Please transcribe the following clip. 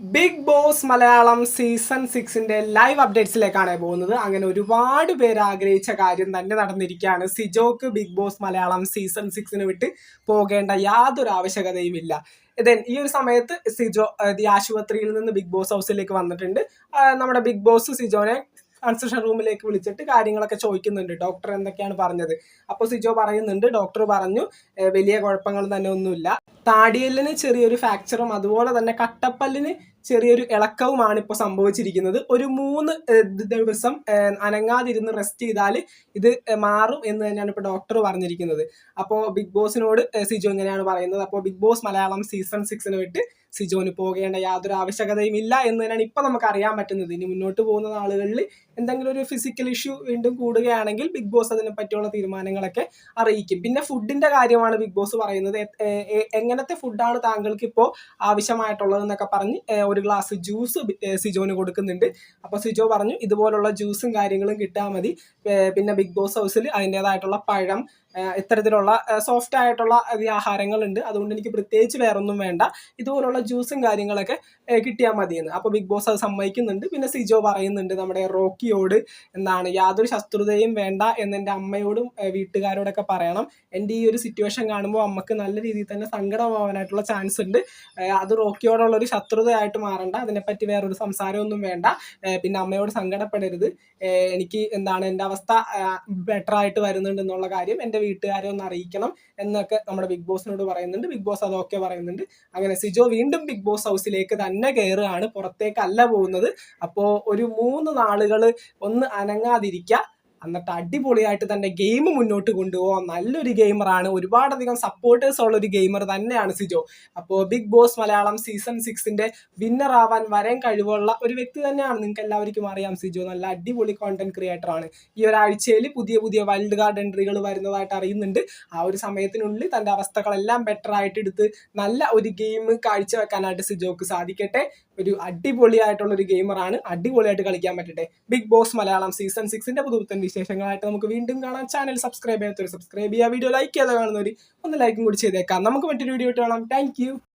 Big Boss Malayalam season സിക്സിന്റെ live അപ്ഡേറ്റ്സിലേക്കാണ് പോകുന്നത്. അങ്ങനെ ഒരുപാട് പേർ ആഗ്രഹിച്ച കാര്യം തന്നെ നടന്നിരിക്കുകയാണ്. സിജോക്ക് ബിഗ് ബോസ് മലയാളം സീസൺ സിക്സിന് വിട്ട് പോകേണ്ട യാതൊരു ആവശ്യകതയും ഇല്ല. ദെൻ ഈ ഒരു സമയത്ത് സിജോ ആശുപത്രിയിൽ നിന്ന് ബിഗ് ബോസ് ഹൗസിലേക്ക് വന്നിട്ടുണ്ട്. നമ്മുടെ ബിഗ് ബോസ് സിജോനെ കൺസൾട്ടൻ റൂമിലേക്ക് വിളിച്ചിട്ട് കാര്യങ്ങളൊക്കെ ചോദിക്കുന്നുണ്ട്. ഡോക്ടർ എന്തൊക്കെയാണ് പറഞ്ഞത്? അപ്പോൾ സിജോ പറയുന്നുണ്ട് ഡോക്ടർ പറഞ്ഞു വലിയ കുഴപ്പങ്ങൾ തന്നെ ഒന്നുമില്ല. താടിയലിന് ചെറിയൊരു ഫ്രാക്ചറും അതുപോലെ തന്നെ കട്ടപ്പല്ലിന് ചെറിയൊരു ഇളക്കവുമാണ് ഇപ്പോൾ സംഭവിച്ചിരിക്കുന്നത്. ഒരു മൂന്ന് ദിവസം അനങ്ങാതിരുന്ന് റെസ്റ്റ് ചെയ്താൽ ഇത് മാറും എന്ന് തന്നെയാണ് ഇപ്പോൾ ഡോക്ടർ പറഞ്ഞിരിക്കുന്നത്. അപ്പോൾ ബിഗ് ബോസിനോട് സിജോ ഇങ്ങനെയാണ് പറയുന്നത്. അപ്പോൾ ബിഗ് ബോസ് മലയാളം സീസൺ സിക്സിന് വിട്ട് സിജോന് പോകേണ്ട യാതൊരു ആവശ്യകതയും ഇല്ല എന്ന് തന്നെയാണ് ഇപ്പം നമുക്ക് അറിയാൻ പറ്റുന്നത്. ഇനി മുന്നോട്ട് പോകുന്ന നാളുകളിൽ എന്തെങ്കിലും ഒരു ഫിസിക്കൽ ഇഷ്യൂ വീണ്ടും കൂടുകയാണെങ്കിൽ ബിഗ് ബോസ് അതിനെ പറ്റിയുള്ള തീരുമാനങ്ങളൊക്കെ അറിയിക്കും. പിന്നെ ഫുഡിന്റെ കാര്യമാണ് ബിഗ് ബോസ് പറയുന്നത്. എങ്ങനത്തെ ഫുഡാണ് താങ്കൾക്ക് ഇപ്പോൾ ആവശ്യമായിട്ടുള്ളതെന്നൊക്കെ പറഞ്ഞ് ഒരു ഗ്ലാസ് ജ്യൂസ് സിജോന് കൊടുക്കുന്നുണ്ട്. അപ്പോൾ സിജോ പറഞ്ഞു ഇതുപോലുള്ള ജ്യൂസും കാര്യങ്ങളും കിട്ടാൽ മതി. പിന്നെ ബിഗ് ബോസ് ഹൗസിൽ അതിന്റെതായിട്ടുള്ള പഴം ഇത്തരത്തിലുള്ള സോഫ്റ്റ് ആയിട്ടുള്ള ആഹാരങ്ങളുണ്ട്. അതുകൊണ്ട് എനിക്ക് പ്രത്യേകിച്ച് വേറൊന്നും വേണ്ട. ഇതുപോലുള്ള ജ്യൂസും കാര്യങ്ങളൊക്കെ കിട്ടിയാൽ മതിയെന്ന്. അപ്പോൾ ബിഗ് ബോസ് അത് സമ്മതിക്കുന്നുണ്ട്. പിന്നെ സിജോ പറയുന്നുണ്ട് നമ്മുടെ റോക്കിയോട് എന്താണ് യാതൊരു ശത്രുതയും വേണ്ട എന്ന് എന്റെ അമ്മയോടും വീട്ടുകാരോടൊക്കെ പറയണം. എന്റെ ഈ ഒരു സിറ്റുവേഷൻ കാണുമ്പോൾ അമ്മയ്ക്ക് നല്ല രീതിയിൽ തന്നെ സങ്കടമാവാനായിട്ടുള്ള ചാൻസ് ഉണ്ട്. അത് റോക്കിയോടുള്ള ഒരു ശത്രുതയായിട്ട് മാറണ്ട. അതിനെപ്പറ്റി വേറൊരു സംസാരമൊന്നും വേണ്ട. പിന്നെ അമ്മയോട് സങ്കടപ്പെടരുത്. എനിക്ക് എന്താണ് എന്റെ അവസ്ഥ ബെറ്റർ ആയിട്ട് വരുന്നുണ്ട് എന്നുള്ള കാര്യം എന്റെ വീട്ടുകാരെ ഒന്ന് അറിയിക്കണം എന്നൊക്കെ നമ്മുടെ ബിഗ് ബോസിനോട് പറയുന്നുണ്ട്. ബിഗ് ബോസ് അതൊക്കെ പറയുന്നുണ്ട്. അങ്ങനെ സിജോ വീണ്ടും ബിഗ് ബോസ് ഹൗസിലേക്ക് തന്നെ കയറുകയാണ് പുറത്തേക്കല്ല പോകുന്നത്. അപ്പോൾ ഒരു മൂന്ന് നാളുകൾ ഒന്ന് അനങ്ങാതിരിക്കുക എന്നിട്ട് അടിപൊളിയായിട്ട് തന്നെ ഗെയിം മുന്നോട്ട് കൊണ്ടുപോകാം നല്ലൊരു ഗെയിമറാണ് ഒരുപാടധികം സപ്പോർട്ടേഴ്സ് ഉള്ള ഒരു ഗെയിമർ തന്നെയാണ് സിജോ. അപ്പോൾ ബിഗ് ബോസ് മലയാളം സീസൺ സിക്സിന്റെ വിന്നർ ആവാൻ വരാൻ കഴിവുള്ള ഒരു വ്യക്തി തന്നെയാണ് നിങ്ങൾക്ക് എല്ലാവർക്കും അറിയാം സിജോ. നല്ല അടിപൊളി കോണ്ടന്റ് ക്രിയേറ്റർ ആണ്. ഈ ഒരാഴ്ചയിൽ പുതിയ പുതിയ വൈൽഡ് കാർഡ് എൻട്രികൾ വരുന്നതായിട്ട് അറിയുന്നുണ്ട്. ആ ഒരു സമയത്തിനുള്ളിൽ തന്റെ അവസ്ഥകളെല്ലാം ബെറ്റർ ആയിട്ട് എടുത്ത് നല്ല ഒരു ഗെയിം കാഴ്ചവെക്കാനായിട്ട് സിജോക്ക് സാധിക്കട്ടെ. ഒരു അടിപൊളിയായിട്ടുള്ള ഒരു ഗെയിമറാണ് അടിപൊളിയായിട്ട് കളിക്കാൻ പറ്റട്ടെ. ബിഗ് ബോസ് മലയാളം സീസൺ സിക്സിന്റെ പുതുപുത്തൻ വിശേഷങ്ങളായിട്ട് നമുക്ക് വീണ്ടും കാണാം. ചാനൽ സബ്സ്ക്രൈബ് ചെയ്യാത്തവർ സബ്സ്ക്രൈബ് ചെയ്യുക. വീഡിയോ ലൈക്ക് ചെയ്യാതെ കാണുന്നവർ ഒന്ന് ലൈക്കും കൂടി ചെയ്തേക്കാം. നമുക്ക് മറ്റൊരു വീഡിയോ ഇട്ട് കാണാം. താങ്ക്